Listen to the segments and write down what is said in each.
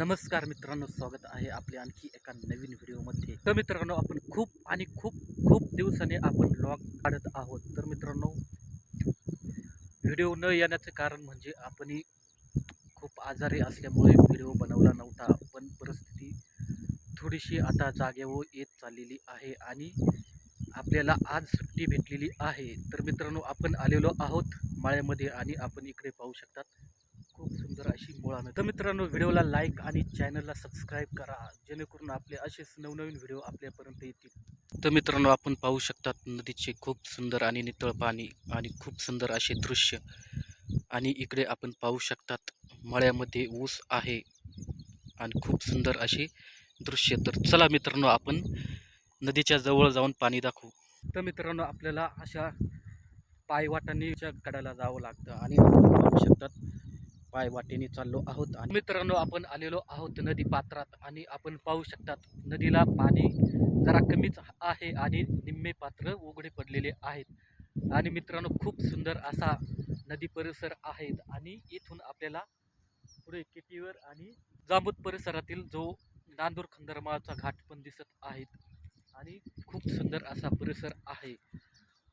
नमस्कार मित्रांनो स्वागत आहे आपल्या आणखी एका नवीन व्हिडिओमध्ये. तर मित्रांनो आपण खूप आणि खूप खूप दिवसाने आपण ब्लॉग काढत आहोत. तर मित्रांनो व्हिडिओ न येण्याचं कारण म्हणजे आपण खूप आजारी असल्यामुळे व्हिडिओ बनवला नव्हता. पण परिस्थिती थोडीशी आता जागेवर येत चाललेली आहे आणि आपल्याला आज सुट्टी भेटलेली आहे. तर मित्रांनो आपण आलेलो आहोत माळ्यामध्ये आणि आपण इकडे पाहू शकतात खूप सुंदर अशी मुळानं. तर मित्रांनो व्हिडिओला लाईक आणि चॅनलला सबस्क्राईब करा जेणेकरून आपले असेच नवनवीन व्हिडिओ आपल्यापर्यंत येतील. तर मित्रांनो आपण पाहू शकतात नदीचे खूप सुंदर आणि नितळ पाणी आणि खूप सुंदर असे दृश्य. आणि इकडे आपण पाहू शकतात मळ्यामध्ये ऊस आहे आणि खूप सुंदर असे दृश्य. तर चला मित्रांनो आपण नदीच्या जवळ जाऊन पाणी दाखवू. तर मित्रांनो आपल्याला अशा पायवाटांनीच्या कड्याला जावं लागतं आणि आपण पाहू शकतात पाय वाटेने चाललो आहोत आणि मित्रांनो आपण आलेलो आहोत नदी पात्रात आणि आपण पाहू शकतात नदीला पाणी जरा कमीच आहे आणि निम्मे पात्र उघडे पडलेले आहेत. आणि मित्रांनो खूप सुंदर असा नदी परिसर आहेत आणि इथून आपल्याला पुढे केटीवर आणि जांबूत परिसरातील जो नांदूर खंदरमाळचा घाट पण दिसत आहेत आणि खूप सुंदर असा परिसर आहे.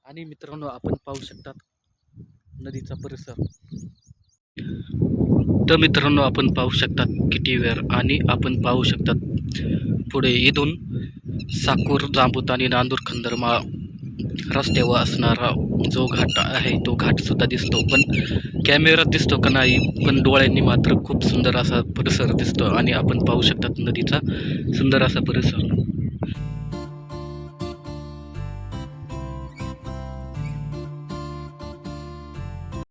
आणि मित्रांनो आपण पाहू शकतात नदीचा परिसर. तर मित्रांनो आपण पाहू शकतात किटीवेअर आणि आपण पाहू शकतात पुढे इथून साकूर जांबूत आणि नांदूर खंदरमाळ रस्त्यावर असणारा जो घाट आहे तो घाटसुद्धा दिसतो. पण कॅमेरा दिसतो का नाही पण डोळ्यांनी मात्र खूप सुंदर असा परिसर दिसतो आणि आपण पाहू शकतात नदीचा सुंदर असा परिसर.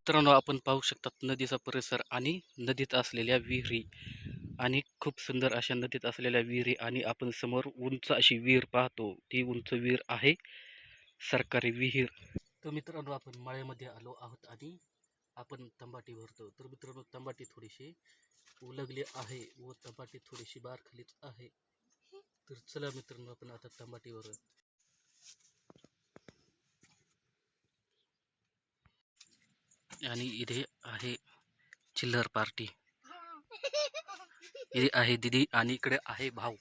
मित्रांनो आपण पाहू शकतात नदीचा परिसर आणि नदीत असलेल्या विहिरी आणि खूप सुंदर अशा नदीत असलेल्या विहिरी आणि आपण समोर उंच अशी विहीर पाहतो. ती उंच विहीर आहे सरकारी विहीर. तर मित्रांनो आपण माळ्यामध्ये आलो आहोत आणि आपण तंबाटी भरतो. तर मित्रांनो तंबाटी थोडीशी उलगली आहे व तंबाटी थोडीशी बारखलीच आहे. तर चला मित्रांनो आपण आता तंबाटीवर आणि इथे आहे चिल्लर पार्टी. इथे आहे दिदी आणि इकडे आहे भाऊ.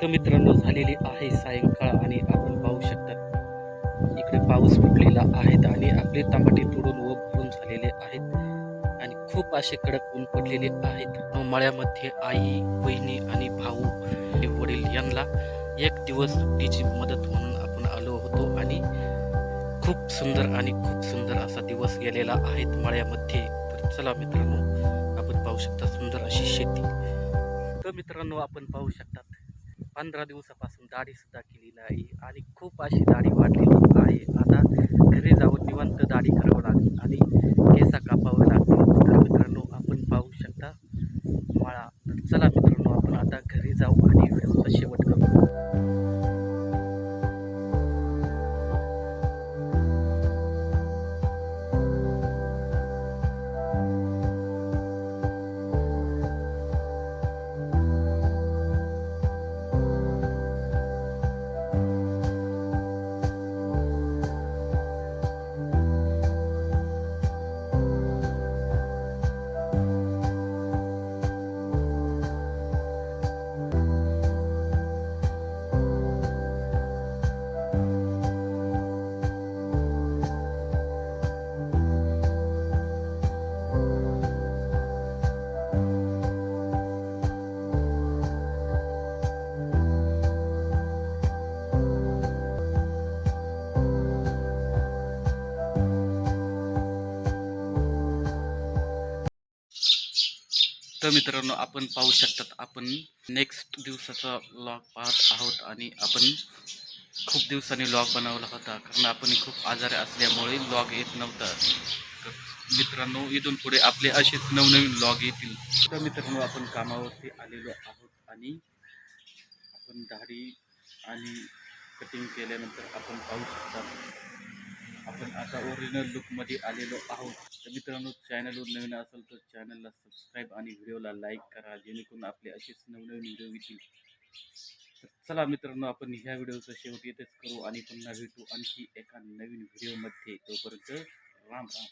तर मित्रांनो झालेली आहे सायंकाळ आणि आपण पाहू शकतात इकडे पाऊस पडलेला आहे आणि आपले तांबटे तोडून व भरून झालेले आहेत. आणि खूप असे कडक ऊन पडलेले आहेत. मळ्यामध्ये आई बहिणी आणि भाऊ आणि वडील यांना एक दिवस सुट्टीची मदत म्हणून होतो. आणि खूप सुंदर आणि खूप सुंदर असा दिवस गेलेला आहे. मळ्यामध्ये. तर चला मित्रांनो आपण पाहू शकता सुंदर अशी शेती. तर मित्रांनो आपण पाहू शकतात पंधरा दिवसापासून दाढी सुद्धा केली नाही आणि खूप अशी दाढी वाढलेली आहे. आता घरी जाऊन निवंत दाढी करावं लागेल आणि केसा कापावं लागतील. तर मित्रांनो आपण पाहू शकता माळा. तर चला मित्रांनो आपण आता घरी जाऊ आणि व्हिडिओचा शेवट तर मित्रांनो आपण पाहू शकतात आपण नेक्स्ट दिवसाचा लॉग पाहत आहोत आणि आपण खूप दिवसांनी लॉग बनवला होता कारण आपण खूप आजारी असल्यामुळे लॉग येत नव्हता. तर मित्रांनो इथून पुढे आपले असेच नवनवीन लॉग येतील. तर मित्रांनो आपण कामावरती आलेलो आहोत आणि आपण दाढी आणि कटिंग केल्यानंतर आपण पाहू शकता. आता ओरिजिनल लुकमध्ये आलेलो आहोत. तर मित्रांनो चॅनलवर नवीन असेल तर चॅनलला सबस्क्राईब आणि व्हिडिओला लाईक करा जेणेकरून आपले असेच नवनवीन व्हिडिओ येतील. तर चला मित्रांनो आपण ह्या व्हिडिओचा शेवट येथेच करू आणि पुन्हा भेटू आणखी एका नवीन व्हिडिओमध्ये तोपर्यंत राम राम.